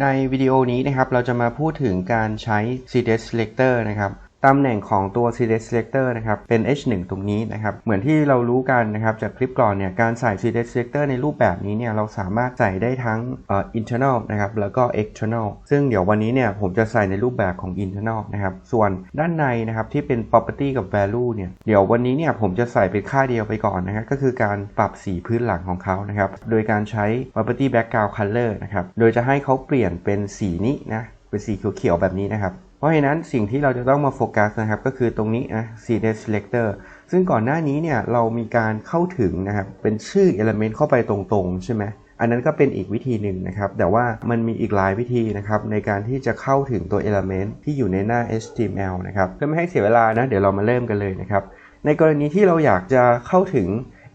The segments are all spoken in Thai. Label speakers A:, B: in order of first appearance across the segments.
A: ในวิดีโอนี้นะครับเราจะมาพูดถึงการใช้ CDS Selector นะครับ ตำแหน่งของตัว CDS Selector นะครับเป็น H1 ตรงนี้นะครับเหมือนที่เรารู้กันนะครับจากคลิปก่อนเนี่ยการใส่ CDS Selector ในรูปแบบนี้เนี่ยเราสามารถใส่ได้ทั้ง internal นะครับแล้วก็ external ซึ่งเดี๋ยววันนี้เนี่ยผมจะใส่ในรูปแบบของ internal นะครับส่วนด้านในนะครับที่เป็น property กับ value เนี่ยเดี๋ยววันนี้เนี่ยผมจะใส่เป็นค่าเดียวไปก่อนนะครับก็คือการปรับสีพื้นหลังของเขานะครับโดยการใช้ property background color นะครับโดยจะให้เขาเปลี่ยนเป็นสีนี้นะเป็นสีเขียวๆแบบนี้นะครับ เพราะฉะนั้นสิ่งที่เราจะต้องมาโฟกัสนะครับ ก็คือตรงนี้นะ CDS selector ซึ่งก่อนหน้านี้เนี่ยเรามีการเข้าถึงนะครับ เป็นชื่อ element เข้าไปตรงๆ ใช่ไหมอันนั้นก็เป็นอีกวิธีหนึ่งนะครับ แต่ว่ามันมีอีกหลายวิธีนะครับ ในการที่จะเข้าถึงตัว element ที่อยู่ในหน้า HTML นะครับ เพื่อไม่ให้เสียเวลานะ เดี๋ยวเรามาเริ่มกันเลยนะครับ ในกรณีที่เราอยากจะเข้าถึง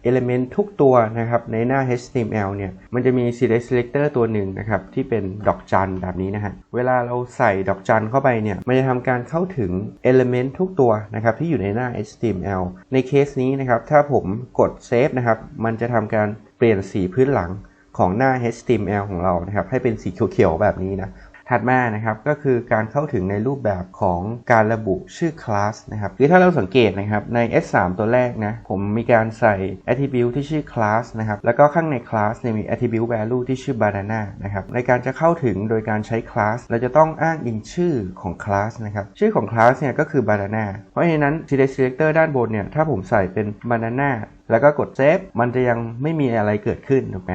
A: element ทุกตัวนะครับในหน้า HTML เนี่ยมันจะมี CSS selector ตัวหนึ่งนะครับที่เป็นดอกจันแบบนี้นะฮะเวลาเราใส่ดอกจันเข้าไปเนี่ยมันจะทำการเข้าถึง element ทุกตัวนะครับที่อยู่ในหน้า HTML ในเคสนี้นะครับถ้าผมกด save นะครับมันจะทำการเปลี่ยนสีพื้นหลังของหน้า HTML ของเรานะครับให้เป็นสีเขียวๆแบบนี้นะ ถัดมานะครับก็คือการเข้าถึงในรูปแบบของการระบุชื่อคลาสนะครับคือถ้าเราสังเกตนะครับใน S3 ตัวแรกนะผมมีการใส่ attribute ที่ชื่อ class นะครับแล้วก็ข้างใน class เนี่ยมี attribute value ที่ชื่อ banana นะครับในการจะเข้าถึงโดยการใช้ class เราจะต้องอ้างอิงชื่อของ class นะครับชื่อของ class เนี่ยก็คือ banana เพราะฉะนั้น CSS selector ด้านบนเนี่ยถ้าผมใส่เป็น banana แล้วก็กด save มันจะยังไม่มีอะไรเกิดขึ้นถูกไหม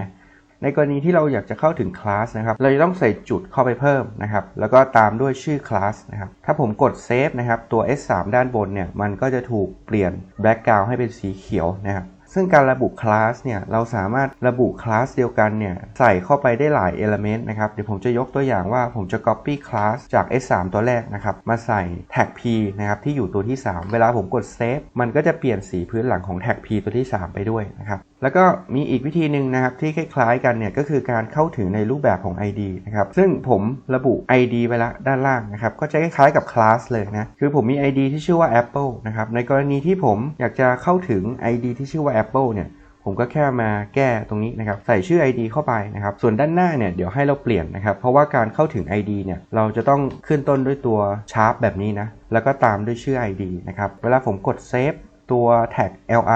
A: ในกรณีที่เราอยากจะเข้าถึงคลาสนะครับ เราจะต้องใส่จุดเข้าไปเพิ่มนะครับ แล้วก็ตามด้วยชื่อคลาสนะครับ ถ้าผมกดเซฟนะครับ ตัว S3 ด้านบนเนี่ย มันก็จะถูกเปลี่ยนแบล็กกราวให้เป็นสีเขียวนะครับ ซึ่งการระบุคลาสเนี่ย เราสามารถระบุคลาสเดียวกันเนี่ย ใส่เข้าไปได้หลาย element นะครับ เดี๋ยวผมจะยกตัวอย่างว่าผมจะ copy class จาก S3 ตัวแรกนะครับ มาใส่ tag p นะครับ ที่อยู่ตัวที่ 3 เวลาผมกด save มันก็จะเปลี่ยนสีพื้นหลังของ tag p ตัวที่ 3 ไปด้วยนะครับแล้วก็มีอีกวิธีหนึ่งนะครับที่คล้ายๆกันเนี่ยก็คือการเข้าถึงในรูปแบบของ ID นะครับซึ่งผมระบุ ID ไว้ละด้านล่างนะครับก็จะคล้ายๆกับ class เลยนะคือผมมี ID ที่ชื่อว่า Apple นะครับในกรณีที่ผมอยากจะเข้าถึง ID ที่ชื่อว่า Apple เนี่ยผมก็แค่มาแก้ตรงนี้นะครับใส่ชื่อ ID เข้าไปนะครับส่วนด้านหน้าเนี่ยเดี๋ยวให้เราเปลี่ยนนะครับเพราะว่าการเข้าถึง ID เนี่ยเราจะต้องขึ้นต้นด้วยตัว sharp แบบนี้นะแล้วก็ตามด้วยชื่อ ID นะครับเวลาผมกด save ตัวแท็ก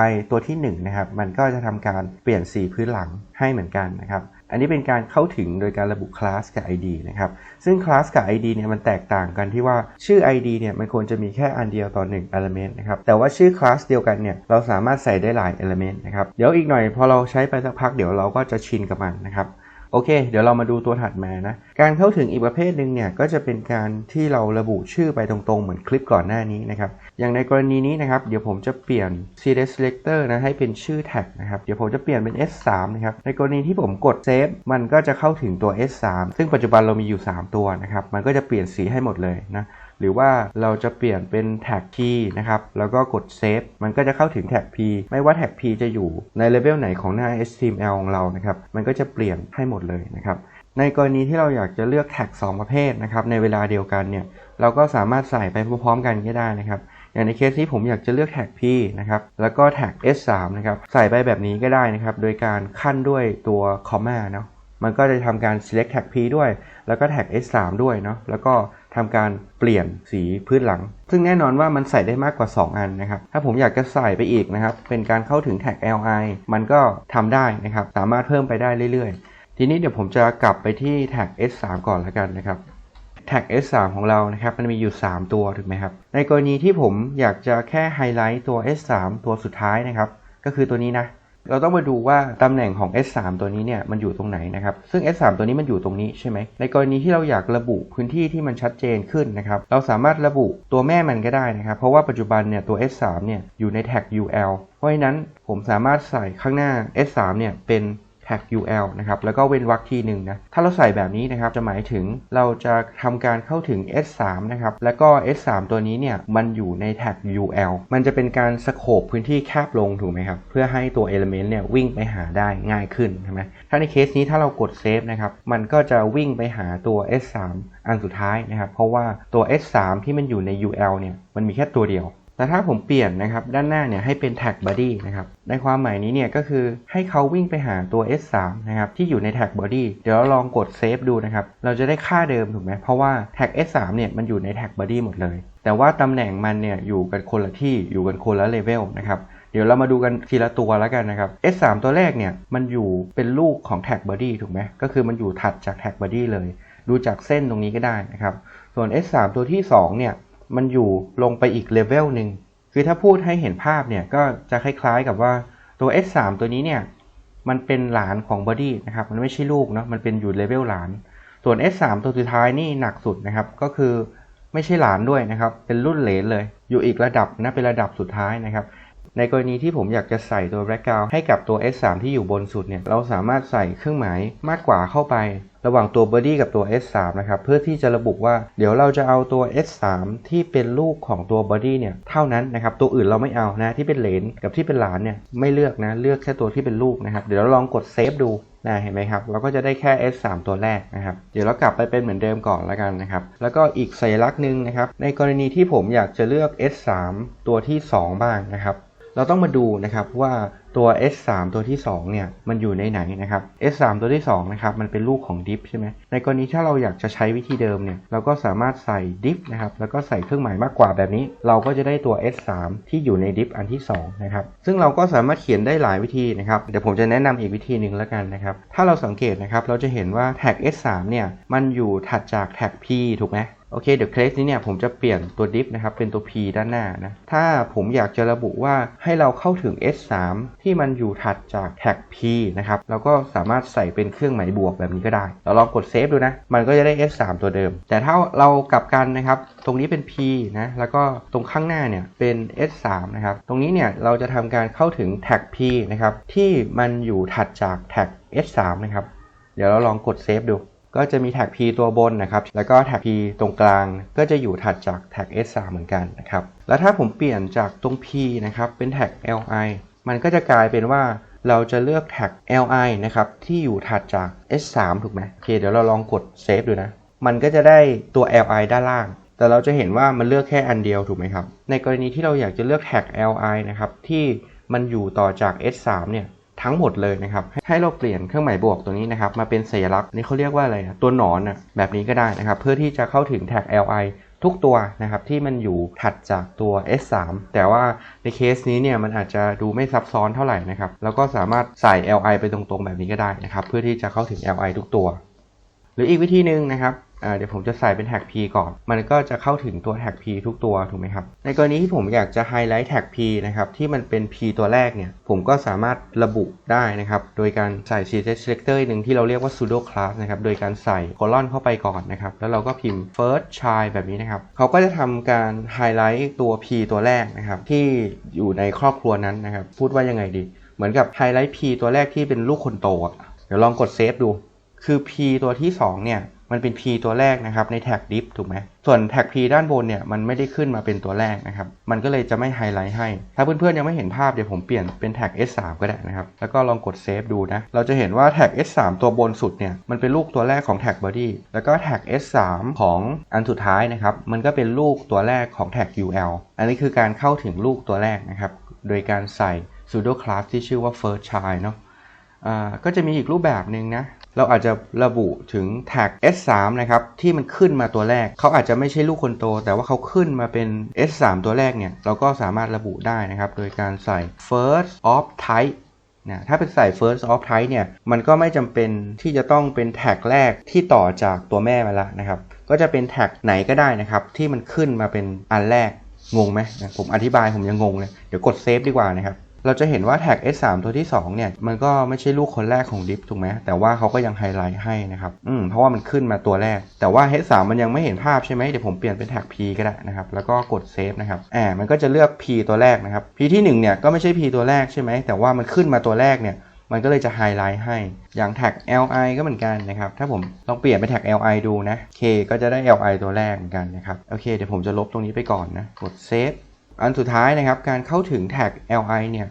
A: li ตัวที่ 1 นะครับ มันก็จะทำการเปลี่ยนสีพื้นหลังให้เหมือนกันนะครับ อันนี้เป็นการเข้าถึงโดยการระบุคลาสกับ id นะครับ ซึ่งคลาสกับ id เนี่ยมันแตกต่างกันที่ว่าชื่อ id เนี่ยมันควรจะมีแค่อันเดียวต่อ1 element นะครับ แต่ว่าชื่อคลาสเดียวกันเนี่ยเราสามารถใส่ได้หลาย element นะครับ เดี๋ยวอีกหน่อยพอเราใช้ไปสักพักเดี๋ยวเราก็จะชินกับมันนะครับ โอเค เดี๋ยวเรามาดูตัวถัดมานะ การเข้าถึงอีกประเภทหนึ่งเนี่ย ก็จะเป็นการที่เราระบุชื่อไปตรงๆ เหมือนคลิปก่อนหน้านี้นะครับ อย่างในกรณีนี้นะครับ เดี๋ยวผมจะเปลี่ยน CSS selector นะ ให้เป็นชื่อแท็กนะครับ เดี๋ยวผมจะเปลี่ยนเป็น S3 นะครับ ในกรณีที่ผมกดเซฟมันก็จะเข้าถึงตัว S3 ซึ่งปัจจุบันเรามีอยู่ 3 ตัวนะครับ มันก็จะเปลี่ยนสีให้หมดเลยนะ หรือว่าเราจะเปลี่ยนเป็นแท็ก P นะครับ แล้วก็กด Save มันก็จะเข้าถึงแท็ก P ไม่ว่าแท็ก P จะอยู่ในเลเวลไหนของหน้า HTML ของเรานะครับ มันก็จะเปลี่ยนให้หมดเลยนะครับ ในกรณีที่เราอยากจะเลือกแท็ก 2 ประเภทนะครับ ในเวลาเดียวกันเนี่ย เราก็สามารถใส่ไปพร้อมๆกันก็ได้นะครับอย่างในเคสนี้ผมอยากจะเลือกแท็ก P นะครับ แล้วก็แท็ก S3 นะครับ ใส่ไปแบบนี้ก็ได้นะครับ โดยการขั้นด้วยตัว comma เนาะ มันก็จะทำการ select tag P ด้วย แล้วก็ tag S3 ด้วยเนาะแล้วก็ทำการเปลี่ยนสีพื้นหลัง ซึ่งแน่นอนว่ามันใส่ได้มากกว่า 2 อันนะครับ ถ้าผมอยากจะใส่ไปอีกนะครับ เป็นการเข้าถึง tag li มันก็ทำได้นะครับ สามารถเพิ่มไปได้เรื่อยๆ ทีนี้เดี๋ยวผมจะกลับไปที่ tag S3 ก่อนแล้วกันนะครับแท็ก S3 ของเรานะครับ มันมีอยู่ 3 ตัวถูกไหมครับ ในกรณีที่ผมอยากจะแค่ไฮไลท์ตัว S3 ตัวสุดท้ายนะครับ ก็คือตัวนี้นะ เราต้องมาดูว่าตำแหน่งของ S3 ตัวนี้เนี่ยมันอยู่ตรงไหนนะครับ ซึ่ง S3 ตัวนี้มันอยู่ตรงนี้ใช่ไหม ในกรณีที่เราอยากระบุพื้นที่ที่มันชัดเจนขึ้นนะครับ เราสามารถระบุตัวแม่มันก็ได้นะครับ เพราะว่าปัจจุบันเนี่ยตัว S3 เนี่ยอยู่ในแท็ก UL เพราะฉะนั้นผมสามารถใส่ข้างหน้า S3 เนี่ยเป็น แท็ก UL นะครับแล้วก็เว้นวรรคทีหนึ่งนะถ้าเราใส่แบบนี้นะครับจะหมายถึงเราจะทำการเข้าถึง S3 นะครับแล้วก็ S3 ตัวนี้เนี่ยมันอยู่ในแท็ก UL มันจะเป็นการสโคปพื้นที่แคบลงถูกไหมครับเพื่อให้ตัว Element เนี่ยวิ่งไปหาได้ง่ายขึ้นใช่ไหมถ้าในเคสนี้ถ้าเรากดเซฟนะครับมันก็จะวิ่งไปหาตัว S3 อันสุดท้ายนะครับเพราะว่าตัว S3 ที่มันอยู่ใน UL เนี่ยมันมีแค่ตัวเดียว แต่ถ้าผมเปลี่ยนนะครับด้านหน้าเนี่ยให้เป็น tag body นะครับในความหมายนี้เนี่ยก็คือให้เขาวิ่งไปหาตัว S3 นะครับที่อยู่ใน tag body เดี๋ยวเราลองกด save ดูนะครับเราจะได้ค่าเดิมถูกไหมเพราะว่า tag S3 เนี่ยมันอยู่ใน tag body หมดเลย แต่ว่าตำแหน่งมันเนี่ยอยู่กันคนละที่อยู่กันคนละเลเวลนะครับเดี๋ยวเรามาดูกันทีละตัวแล้วกันนะครับ S3 ตัวแรกเนี่ยมันอยู่เป็นลูกของ tag body ถูกไหมก็คือมันอยู่ถัดจาก tag body เลย ดูจากเส้นตรงนี้ก็ได้นะครับส่วน S3 ตัวที่2เนี่ย มันอยู่ลงไปอีกเลเวลหนึ่งคือถ้าพูดให้เห็นภาพเนี่ยก็จะคล้ายๆกับว่าตัว S3 ตัวนี้เนี่ยมันเป็นหลานของบอดี้นะครับมันไม่ใช่ลูกเนาะมันเป็นอยู่เลเวลหลาน ส่วน S3 ตัวสุดท้ายนี่หนักสุดนะครับก็คือไม่ใช่หลานด้วยนะครับเป็นรุ่นเหลนเลย อยู่อีกระดับนะเป็นระดับสุดท้ายนะครับ ในกรณีที่ผมอยากจะใส่ตัว background ให้กับตัว S3 ที่อยู่บนสุดเนี่ยเราสามารถใส่เครื่องหมายมากกว่าเข้าไประหว่างตัว body กับตัว S3 นะครับเพื่อที่จะระบุว่าเดี๋ยวเราจะเอาตัว S3 ที่เป็นลูกของตัว body เนี่ยเท่านั้นนะครับตัวอื่นเราไม่เอานะที่เป็นเหลนกับที่เป็นหลานเนี่ยไม่เลือกนะเลือกแค่ตัวที่เป็นลูกนะครับเดี๋ยวเราลองกดเซฟดูนะเห็นไหมครับเราก็จะได้แค่ S3 ตัวแรกนะครับเดี๋ยวเรากลับไปเป็นเหมือนเดิมก่อนแล้วกันนะครับแล้วก็อีกสัญลักษณ์หนึ่งนะครับในกรณีที่ผมอยากจะเลือก S3 ตัวที่ 2 บ้างนะครับ เราต้องมาดูนะครับว่า ตัว S3 ตัวที่ 2 เนี่ย มันอยู่ในไหนนะครับ S3 ตัวที่ 2 นะครับ มันเป็นลูกของ div ใช่ไหมในกรณีถ้าเราอยากจะใช้วิธีเดิมเนี่ย เราก็สามารถใส่ div นะครับ แล้วก็ใส่เครื่องหมายมากกว่าแบบนี้ เราก็จะได้ตัว S3 ที่อยู่ใน div อันที่ 2 นะครับ ซึ่งเราก็สามารถเขียนได้หลายวิธีนะครับ เดี๋ยวผมจะแนะนำอีกวิธีหนึ่งแล้วกันนะครับ ถ้าเราสังเกตนะครับ เราจะเห็นว่า tag S3 เนี่ย มันอยู่ถัดจาก tag P ถูกไหมโอเค เดี๋ยวเคสนี้เนี่ยผมจะเปลี่ยนตัว div นะครับเป็นตัว p ด้านหน้านะ ถ้าผมอยากจะระบุว่าให้เราเข้าถึง s3 ที่มันอยู่ถัดจากแท็ก p นะครับเราก็สามารถใส่เป็นเครื่องหมายบวกแบบนี้ก็ได้ เราลองกดเซฟดูนะ มันก็จะได้ s3 ตัวเดิม แต่ถ้าเรากลับกันนะครับ ตรงนี้เป็น p นะ แล้วก็ตรงข้างหน้าเนี่ยเป็น s3 นะครับ ตรงนี้เนี่ยเราจะทำการเข้าถึงแท็ก p นะครับ ที่มันอยู่ถัดจากแท็ก s3 นะครับ เดี๋ยวเราลองกดเซฟดูก็จะมีแท็ก P ตัวบนนะครับ แล้วก็แท็ก P ตรงกลาง ก็จะอยู่ถัดจากแท็ก S3 เหมือนกันนะครับ แล้วถ้าผมเปลี่ยนจากตรง P นะครับ เป็นแท็ก LI มันก็จะกลายเป็นว่าเราจะเลือกแท็ก LI นะครับ ที่อยู่ถัดจาก S3 ถูกไหมโอเค เดี๋ยวเราลองกดเซฟดูนะ มันก็จะได้ตัว LI ด้านล่าง แต่เราจะเห็นว่ามันเลือกแค่อันเดียวถูกไหมครับ ในกรณีที่เราอยากจะเลือกแท็ก LI นะครับ ที่มันอยู่ต่อจาก S3 เนี่ยทั้งหมดเลยนะครับ ให้เราเปลี่ยนเครื่องหมายบวกตัวนี้นะครับ มาเป็นสัญลักษณ์นี่เขาเรียกว่าอะไรอะตัวหนอนอะแบบนี้ก็ได้นะครับ เพื่อที่จะเข้าถึงแท็ก li ทุกตัวนะครับที่มันอยู่ถัดจากตัว s3 แต่ว่าในเคสนี้เนี่ยมันอาจจะดูไม่ซับซ้อนเท่าไหร่นะครับแล้วก็สามารถใส่ li ไปตรงๆแบบนี้ก็ได้นะครับเพื่อที่จะเข้าถึง li ทุกตัว หรืออีกวิธีหนึ่งนะครับ เดี๋ยวผมจะใส่เป็นแท็ก P ก่อน มันก็จะเข้าถึงตัวแท็ก P ทุกตัวถูกไหมครับ ในกรณีที่ผมอยากจะไฮไลท์แท็ก P นะครับที่มันเป็น P ตัวแรกเนี่ยผมก็สามารถระบุได้นะครับโดยการใส่ CSS selector หนึ่งที่เราเรียกว่า pseudo class นะครับโดยการใส่ colon เข้าไปก่อนนะครับแล้วเราก็พิมพ์ first child แบบนี้นะครับเขาก็จะทำการไฮไลท์ตัว P ตัวแรกนะครับที่อยู่ในครอบครัวนั้นนะครับพูดว่ายังไงดี เหมือนกับไฮไลท์ P ตัวแรกที่เป็นลูกคนโตอะเดี๋ยวลองกดเซฟดูคือ P ตัวที่2เนี่ย มันเป็น P ตัวแรกนะครับในแท็ก div ถูกไหมส่วนแท็ก P ด้านบนเนี่ยมันไม่ได้ขึ้นมาเป็นตัวแรกนะครับ มันก็เลยจะไม่ไฮไลท์ให้ ถ้าเพื่อนๆยังไม่เห็นภาพเดี๋ยวผมเปลี่ยนเป็นแท็ก S3 ก็ได้นะครับ แล้วก็ลองกดเซฟดูนะ เราจะเห็นว่าแท็ก S3 ตัวบนสุดเนี่ยมันเป็นลูกตัวแรกของแท็ก body แล้วก็แท็ก S3 ของอันสุดท้ายนะครับ มันก็เป็นลูกตัวแรกของแท็ก UL อันนี้คือการเข้าถึงลูกตัวแรกนะครับ โดยการใส่ pseudo class ที่ชื่อว่า first child เนาะอ่าก็จะมีอีกรูปแบบหนึ่งนะ เราอาจจะระบุถึงแท็ก S3 นะครับที่มันขึ้นมาตัวแรก เขาอาจจะไม่ใช่ลูกคนโต แต่ว่าเขาขึ้นมาเป็น S3 ตัวแรกเนี่ย เราก็สามารถระบุได้นะครับ โดยการใส่ first of type นะถ้าเป็นใส่ first of type เนี่ย มันก็ไม่จำเป็นที่จะต้องเป็นแท็กแรกที่ต่อจากตัวแม่มาละนะครับ ก็จะเป็นแท็กไหนก็ได้นะครับ ที่มันขึ้นมาเป็นอันแรกงงไหมผมอธิบายผมยังงงเลย เดี๋ยวกดเซฟดีกว่านะครับ เราจะเห็นว่าแท็ก S3 ตัวที่ 2 เนี่ย มันก็ไม่ใช่ลูกคนแรกของ div ถูกไหมแต่ว่าเขาก็ยังไฮไลท์ให้นะครับ อืม เพราะว่ามันขึ้นมาตัวแรก แต่ว่า H3 มันยังไม่เห็นภาพใช่ไหมเดี๋ยวผมเปลี่ยนเป็นแท็ก P ก็ได้นะครับ แล้วก็กดเซฟนะครับ อ่า มันก็จะเลือก P ตัวแรกนะครับ P ที่ 1 เนี่ย ก็ไม่ใช่ P ตัวแรกใช่ไหม แต่ว่ามันขึ้นมาตัวแรกเนี่ย มันก็เลยจะไฮไลท์ให้ อย่างแท็ก li ก็เหมือนกันนะครับ ถ้าผมลองเปลี่ยนเป็นแท็ก li ดูนะ k ก็จะได้ li ตัวแรกเหมือนกันนะครับ โอเค เดี๋ยวผมจะลบตรงนี้ไปก่อนนะ กดเซฟ อันสุดท้ายนะครับการเข้าถึงแท็ก li เนี่ย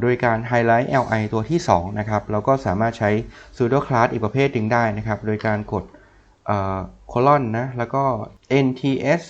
A: โดยการไฮไลท์ li ตัวที่2นะครับเราก็สามารถใช้ pseudo class อีกประเภทหนึ่งได้นะครับ โดยการกดเอ่อ colon นะ แล้วก็ nts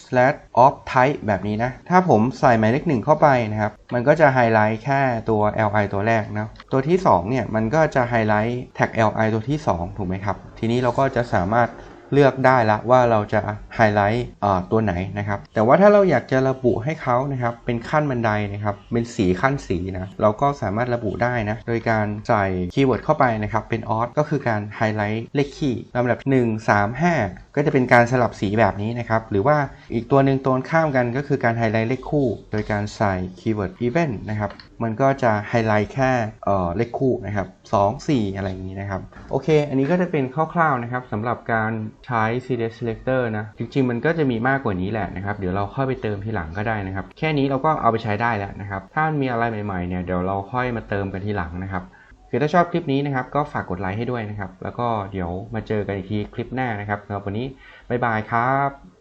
A: of type แบบนี้นะ ถ้าผมใส่หมายเลขหนึ่งเข้าไปนะครับ มันก็จะไฮไลท์แค่ตัว li ตัวแรกนะ ตัวที่ 2 เนี่ย มันก็จะไฮไลท์ tag li ตัวที่ 2 ถูกไหมครับ ทีนี้เราก็จะสามารถ เลือกได้ละว่าเราจะไฮไลท์ตัวไหนนะครับ แต่ว่าถ้าเราอยากจะระบุให้เขานะครับเป็นขั้นบันไดนะครับเป็นสีขั้นสีนะเราก็สามารถระบุได้นะโดยการใส่คีย์เวิร์ดเข้าไปนะครับเป็นออสก็คือการไฮไลท์เลขคีย์ลำดับ 1 3 5ก็จะเป็นการสลับสีแบบนี้นะครับ หรือว่าอีกตัวหนึ่งตรงข้ามกันก็คือการไฮไลท์เลขคู่ โดยการใส่คีย์เวิร์ด even นะครับ มันก็จะไฮไลท์แค่เอ่อเลขคู่นะครับ2 4 อะไรอย่างนี้นะครับ โอเค อันนี้ก็จะเป็นคร่าวๆนะครับสำหรับการใช้ CDS Selector นะ จริงๆ มันก็จะมีมากกว่านี้แหละนะครับ เดี๋ยวเราค่อยไปเติมทีหลังก็ได้นะครับ แค่นี้เราก็เอาไปใช้ได้แล้วนะครับ ถ้ามีอะไรใหม่ๆ เนี่ย เดี๋ยวเราค่อยมาเติมกันทีหลังนะครับ คือถ้าชอบคลิปนี้นะครับ ก็ฝากกดไลค์ให้ด้วยนะครับ แล้วก็เดี๋ยวมาเจอกันอีกทีคลิปหน้านะครับสำหรับวันนี้บ๊ายบายครับ